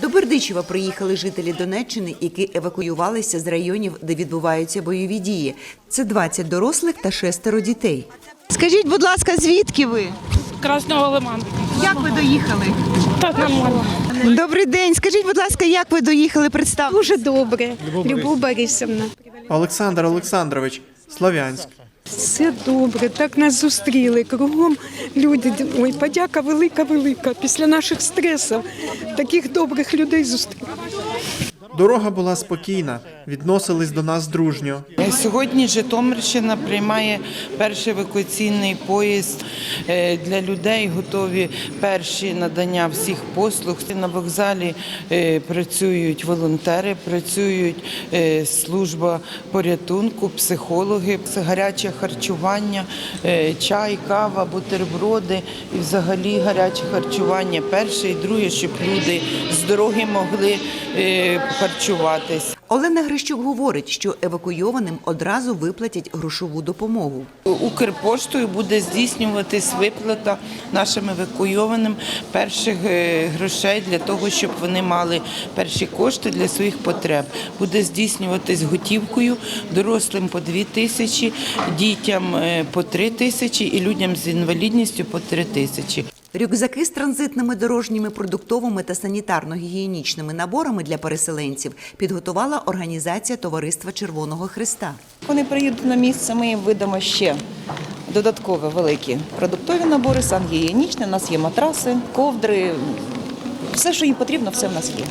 До Бердичева приїхали жителі Донеччини, які евакуювалися з районів, де відбуваються бойові дії. Це 20 дорослих та шестеро дітей. Скажіть, будь ласка, звідки ви? Красного лиману. Як ви доїхали? Так нормально. Добрий день. Скажіть, будь ласка, як ви доїхали? Представте. Дуже добре. Любов Борисівна. Олександр Олександрович, Слов'янськ. Все добре, так нас зустріли. Кругом люди. Ой, подяка велика, велика. Після наших стресів таких добрих людей зустріли. Дорога була спокійна, відносились до нас дружньо. Сьогодні Житомирщина приймає перший евакуаційний поїзд е, для людей. Готові перші надання всіх послуг. На вокзалі е, працюють волонтери, працюють е, служба порятунку, психологи, гаряче харчування, е, чай, кава, бутерброди і взагалі гаряче харчування. Перше і друге, щоб люди з дороги могли е, харчуватись. Олена Грищук говорить, що евакуйованим одразу виплатять грошову допомогу. Укрпоштою буде здійснюватись виплата нашим евакуйованим перших е, грошей для того, щоб вони мали перші кошти для своїх потреб. Буде здійснюватись готівкою, дорослим по 2 тисячі, дітям е, по 3 тисячі і людям з інвалідністю по 3 тисячі. Рюкзаки з транзитними дорожніми продуктовими та санітарно-гігієнічними наборами для переселенців підготувала організація Товариства Червоного Христа. Вони приїдуть на місце, ми їм видамо ще додаткові великі продуктові набори, сангігієнічні, у нас є матраси, ковдри. Все, що їм потрібно, все в нас є.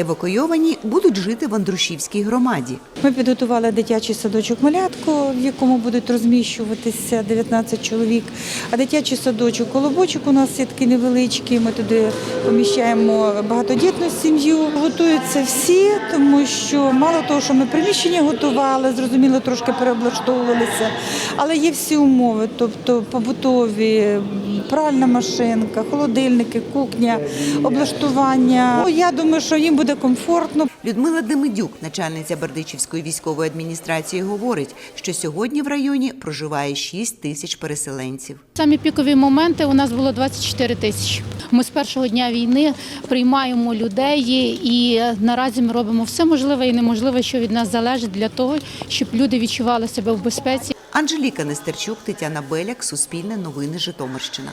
Евакуйовані будуть жити в Андрушівській громаді. Ми підготували дитячий садочок Малятко, в якому будуть розміщуватися 19 чоловік. А дитячий садочок Колобочок у нас є такий. Ми туди поміщаємо багатодітну сім'ю. Готуються всі, тому що мало того, що ми приміщення готували, зрозуміло, трошки переоблаштовувалися, але є всі умови, тобто побутові, пральна машинка, холодильники, кухня, облаштування. Ну, Я думаю, що їм буде комфортно. Людмила Демидюк, начальниця Бердичівської військової адміністрації, говорить, що сьогодні в районі проживає 6 тисяч переселенців. Самі пікові моменти у нас було 24 тисячі. Ми з першого дня війни приймаємо людей і наразі ми робимо все можливе і неможливе, що від нас залежить для того, щоб люди відчували себе в безпеці. Анжеліка Нестерчук, Тетяна Беляк, Суспільне новини Житомирщина.